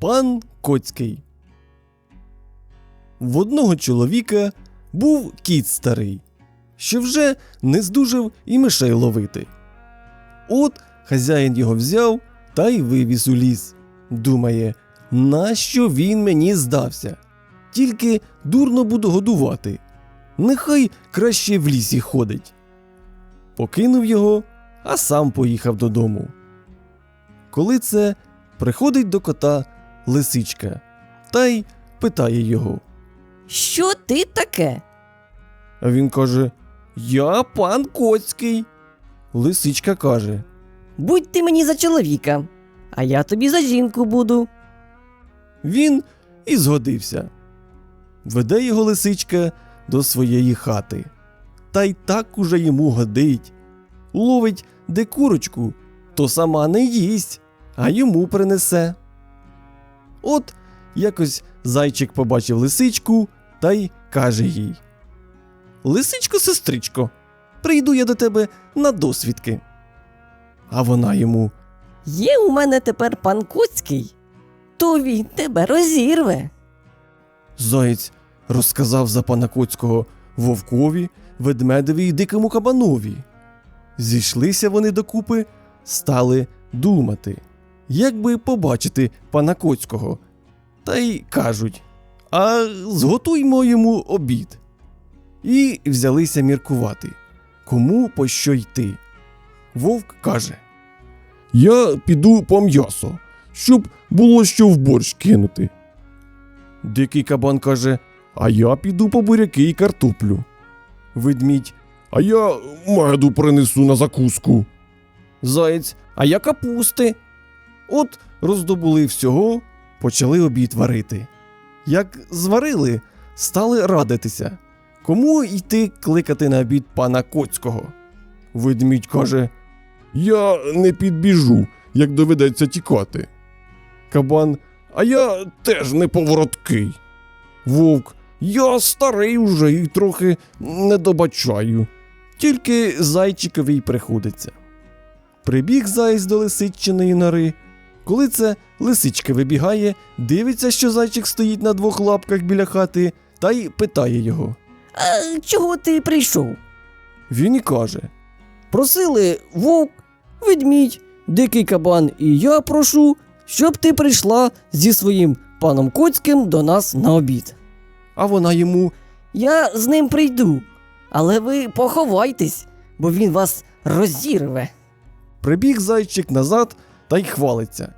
Пан Коцький. В одного чоловіка був кіт старий, що вже не здужав і мишей ловити. От хазяїн його взяв та й вивіз у ліс. Думає, нащо він мені здався? Тільки дурно буду годувати. Нехай краще в лісі ходить. Покинув його, а сам поїхав додому. Коли це приходить до кота лисичка та й питає його. Що ти таке? А він каже: Я пан Коцький. Лисичка каже: Будь ти мені за чоловіка, а я тобі за жінку буду. Він і згодився. Веде його лисичка до своєї хати. Та й так уже йому годить. Ловить де курочку, то сама не їсть, а йому принесе. От якось зайчик побачив лисичку та й каже їй: Лисичко, сестричко, прийду я до тебе на досвідки. А вона йому Є у мене тепер пан Куцький, то він тебе розірве. Заєць розказав за пана Коцького вовкові, ведмедеві й дикому кабанові. Зійшлися вони докупи, стали думати, як би побачити пана Коцького. Та й кажуть: А зготуймо йому обід. І взялися міркувати, кому по що йти. Вовк каже: Я піду по м'ясо, щоб було що в борщ кинути. Дикий кабан каже: А я піду по буряки і картоплю. Ведмідь, а я меду принесу на закуску. Заєць, а я капусти. От роздобули всього, почали обід варити. Як зварили, стали радитися, кому йти кликати на обід пана Коцького. Ведмідь каже: Я не підбіжу, як доведеться тікати. Кабан, а я теж не повороткий. Вовк, я старий уже і трохи не добачаю. Тільки зайчикові й приходиться. Прибіг заєць до лисичиної нори. Коли це лисичка вибігає, дивиться, що зайчик стоїть на двох лапках біля хати, та й питає його. А чого ти прийшов? Він і каже: Просили вовк, ведмідь, дикий кабан, і я прошу, щоб ти прийшла зі своїм паном Коцьким до нас на обід. а вона йому Я з ним прийду, але ви поховайтесь, бо він вас розірве. Прибіг зайчик назад та й хвалиться.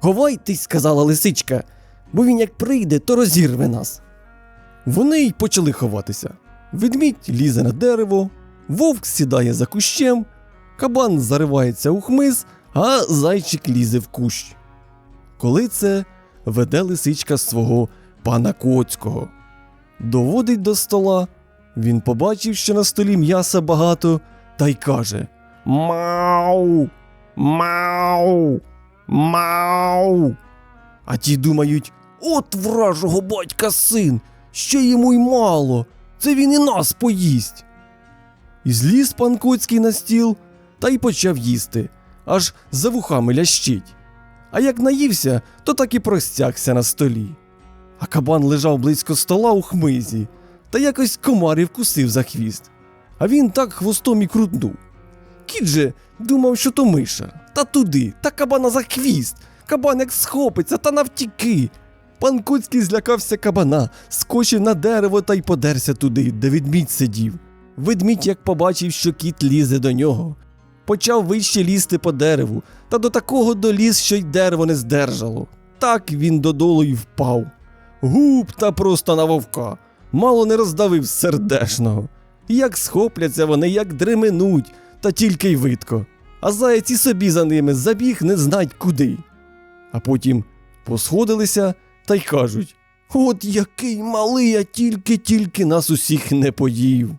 Ховайтесь, сказала лисичка, бо він як прийде, то розірве нас. Вони й почали ховатися. Ведмідь лізе на дерево, вовк сідає за кущем, кабан заривається у хмиз, а зайчик лізе в кущ. Коли це веде лисичка свого пана Коцького. Доводить до стола. Він побачив, що на столі м'яса багато, та й каже: Мау! Мау! Мау! А ті думають: от вражого батька син, ще йому й мало, це він і нас поїсть. І зліз пан Коцький на стіл та й почав їсти, аж за вухами лящить. А як наївся, то так і простягся на столі. А кабан лежав близько стола у хмизі, та якось комар і вкусив за хвіст. А він так хвостом і крутнув. Кіт же думав, що то миша, та туди, та кабана за хвіст. Кабан як схопиться та навтіки. Пан Коцький злякався кабана, скочив на дерево та й подерся туди, де ведмідь сидів. Ведмідь, як побачив, що кіт лізе до нього, почав вище лізти по дереву, та до такого доліз, що й дерево не здержало. Так він додолу й впав. Губ та просто на вовка, мало не роздавив сердешного. Як схопляться вони, як дременуть, та тільки й видко. А заєць і собі за ними забіг не знать куди. А потім посходилися та й кажуть: От який малий, а тільки-тільки нас усіх не поїв.